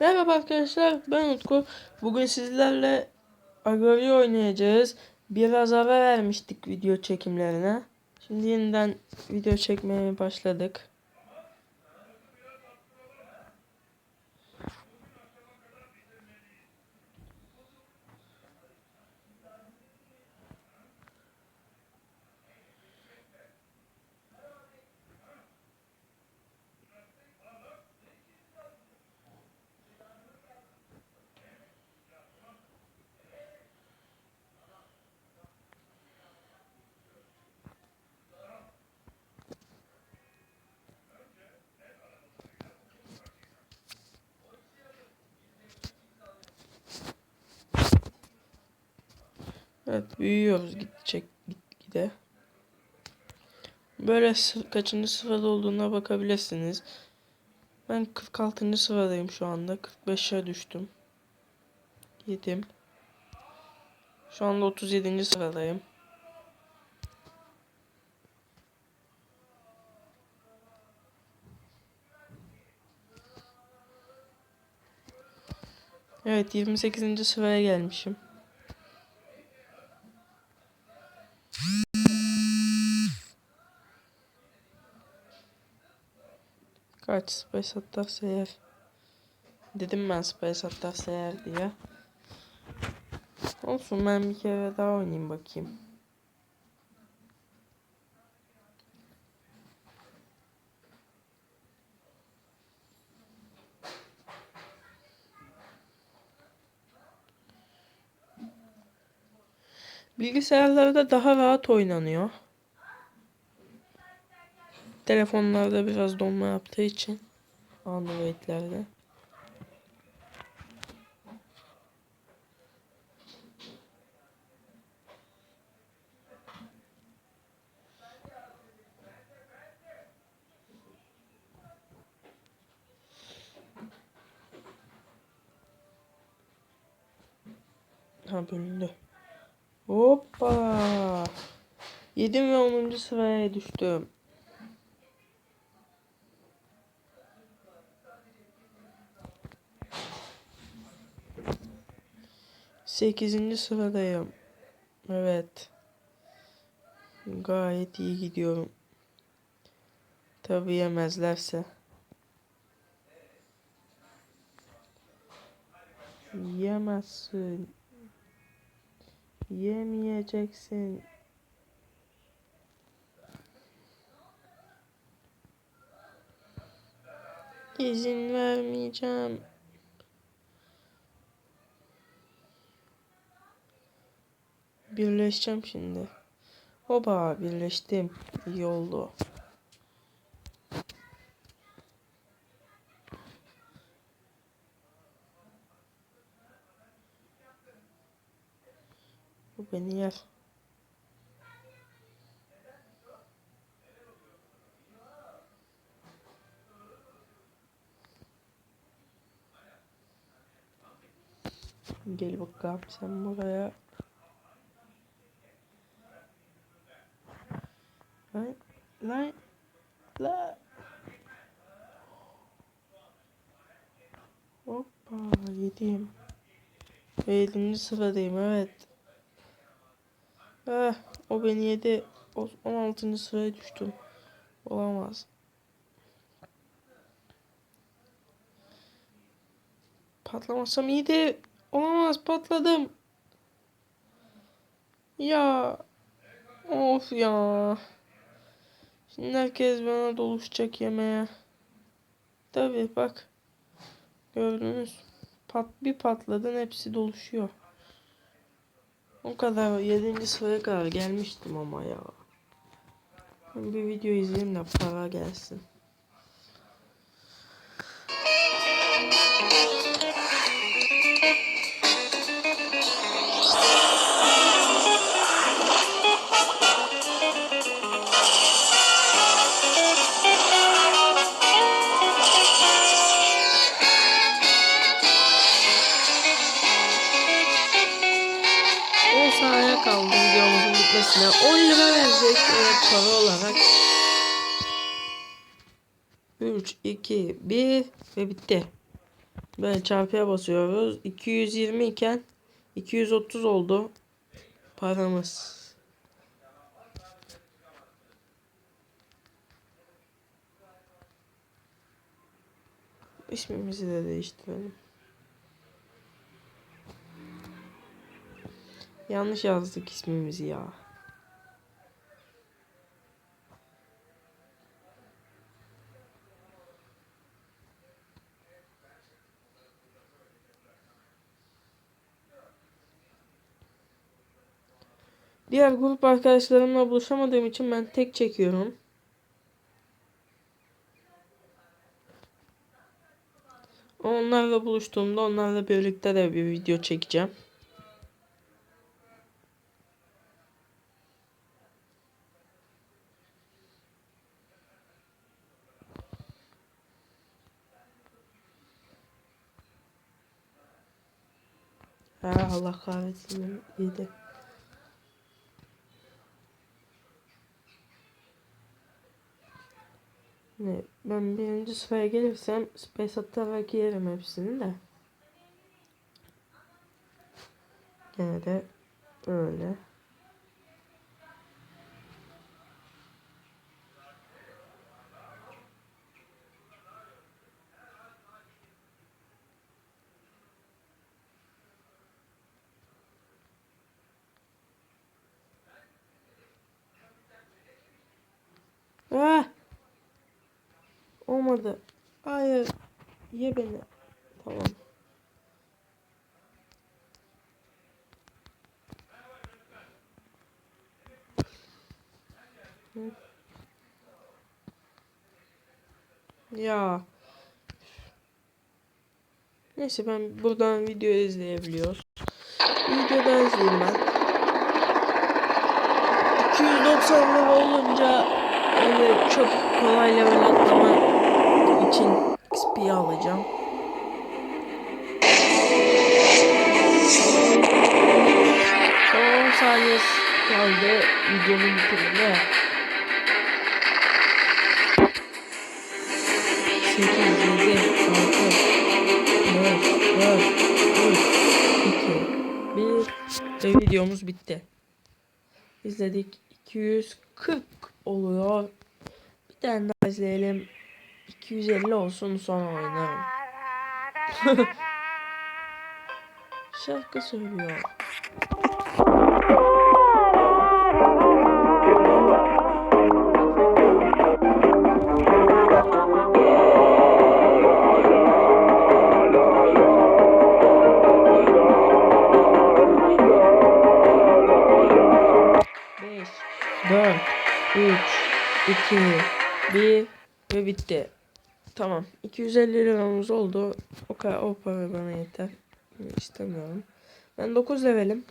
Merhaba arkadaşlar ben Utku. Bugün sizlerle Agori oynayacağız. Biraz ara vermiştik video çekimlerine. Şimdi yeniden video çekmeye başladık. Evet büyüyoruz gidecek gitgide. Böyle kaçıncı sırada olduğuna bakabilirsiniz. Ben 46. sıradayım şu anda. 45'e düştüm. Yedim. Şu anda 37. sıradayım. Evet 28. sıraya gelmişim. Kaç space atarsa eğer. Dedim ben space atarsa eğer diye. Olsun ben bir kere daha oynayayım bakayım. Bilgisayarlarda daha rahat oynanıyor. Telefonlarda biraz donma yaptığı için Android'lerde. Ha bölündü. Hoppa. 7 ve 10. sıraya düştüm. Sekizinci sıradayım. Evet. Gayet iyi gidiyorum. Tabii yemezlerse. Yemezsin. Yemeyeceksin. İzin vermeyeceğim. Birleşeceğim şimdi. Oba birleştim. İyi oldu. Bu beni yer. Gel bakalım sen buraya. Lan lan la. Hoppa yedim. Ve yedinci sıradayım evet. Ah, o beni yedi. O 16. sıraya düştüm. Olamaz. Patlamasam iyiydi. Olamaz patladım. Ya. Of ya. Şimdi herkes bana doluşacak yemeğe. Tabi bak. Gördünüz. Pat bir patladın hepsi doluşuyor. O kadar 7. sıraya kadar gelmiştim ama ya. Bir video izleyeyim de para gelsin. Verecek evet, para olarak. 3, 2, 1 ve bitti. Böyle çarpıya basıyoruz. 220 iken 230 oldu paramız. İsmimizi de değiştirelim. Yanlış yazdık ismimizi ya. Diğer grup arkadaşlarımla buluşamadığım için ben tek çekiyorum. Onlarla buluştuğumda onlarla birlikte de bir video çekeceğim. Allah kahretsin yedi. Ne, ben birinci sıraya gelirsem space atarak yerim hepsini de. Gene de öyle. Ah! Olmadı. Hayır. Ye beni. Tamam. Ya. Neyse ben buradan video izleyebiliyoruz. Videoda izleyeyim ben. 290 lira olunca öyle çok kolay level atlama için XP alacağım. Son 10 saniye kaldı videonun bitimine. 8, 7, 6, 5, 4, 3, 2, 1 ve videomuz bitti. İzledik. 240 oluyor. Bir tane daha izleyelim. 250 olsun sonra oynarım. Şarkı söylüyor. Beş, dört, üç, iki, bir ve bitti. Tamam. 250 liramız oldu. O kadar o para bana yeter. İstemiyorum. Ben 9 levelim.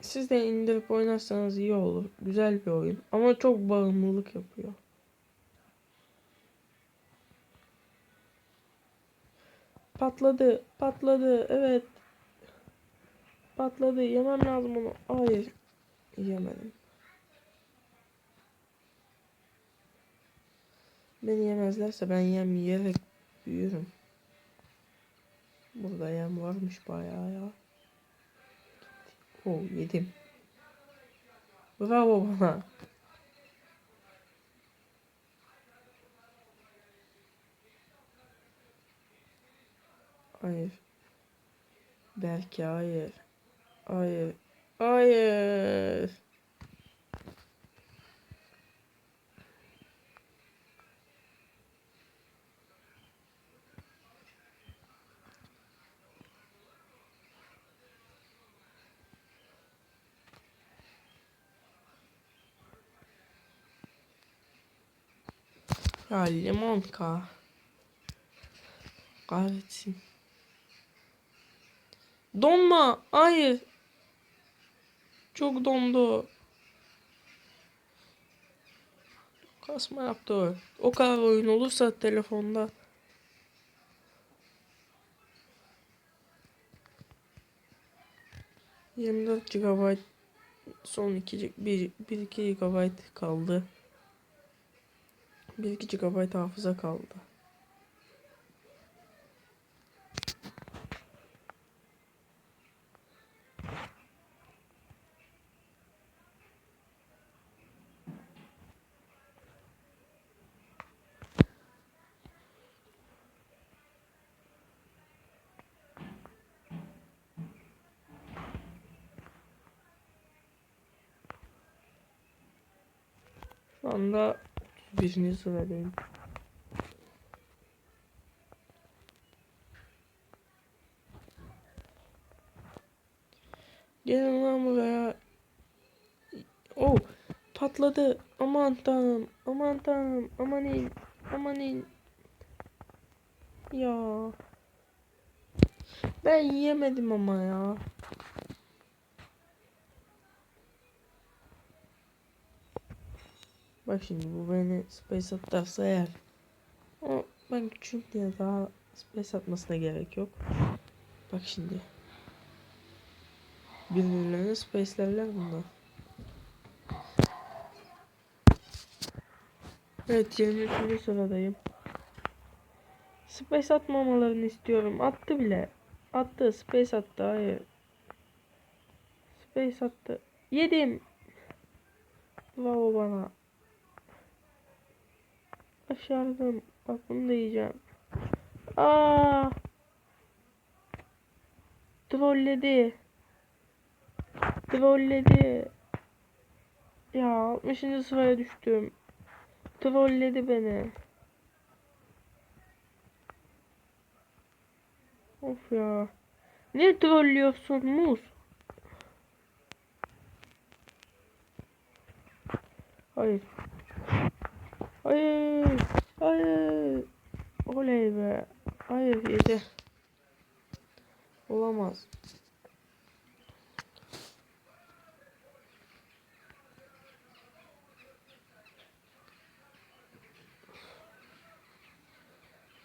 Siz de indirip oynarsanız iyi olur. Güzel bir oyun. Ama çok bağımlılık yapıyor. Patladı. Patladı. Evet. Patladı. Yemem lazım onu. Hayır. Yemedim. Beni yemezlerse ben yem yiyerek büyürüm. Burada yem varmış bayağı ya. Oo yedim. Bravo bana. Hayır. Belki hayır. Hayır. Hayır. Ya limon ka. Kahretsin. Donma. Hayır. Çok dondu. Kasma yaptı. O kadar oyun olursa telefonda. Yirmi dört GB son 2 1 1 2 GB kaldı. 1 GB hafıza kaldı. Şu anda 31. sıradayım. Gelin lan buraya. Oh patladı. Aman tanrım. Aman tanrım. Aman in. Aman in. Ya. Ben yiyemedim ama ya. Bak şimdi bu beni space atarsa eğer. Ben küçük diye daha space atmasına gerek yok. Bak şimdi. Birbirlerine space'lerler bunlar. Evet 23. sıradayım. Space atmamalarını istiyorum. Attı bile. Attı. Space attı. Hayır. Space attı. Yedim. Bravo bana. Başardım. Bak bunu da yiyeceğim. Aa! Trolledi. Trolledi. Ya 60. sıraya düştüm. Trolledi beni. Of ya. Ne trollüyorsun Muz? Hayır. Hayır. Hayır. Oley be. Hayır yedi. Olamaz.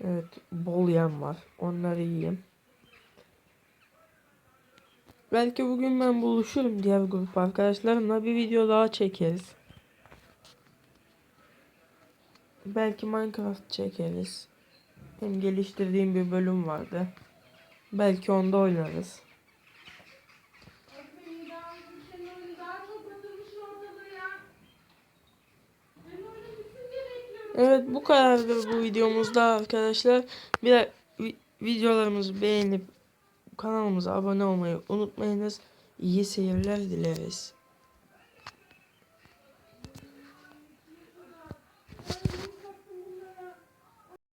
Evet, bol yem var. Onları yiyeyim. Belki bugün ben buluşurum diğer grup arkadaşlarımla bir video daha çekeriz. Belki Minecraft çekeriz. Hem geliştirdiğim bir bölüm vardı. Belki onda oynarız. Evet bu kadardır bu videomuzda arkadaşlar. Bir vi- videolarımızı beğenip kanalımıza abone olmayı unutmayınız. İyi seyirler dileriz.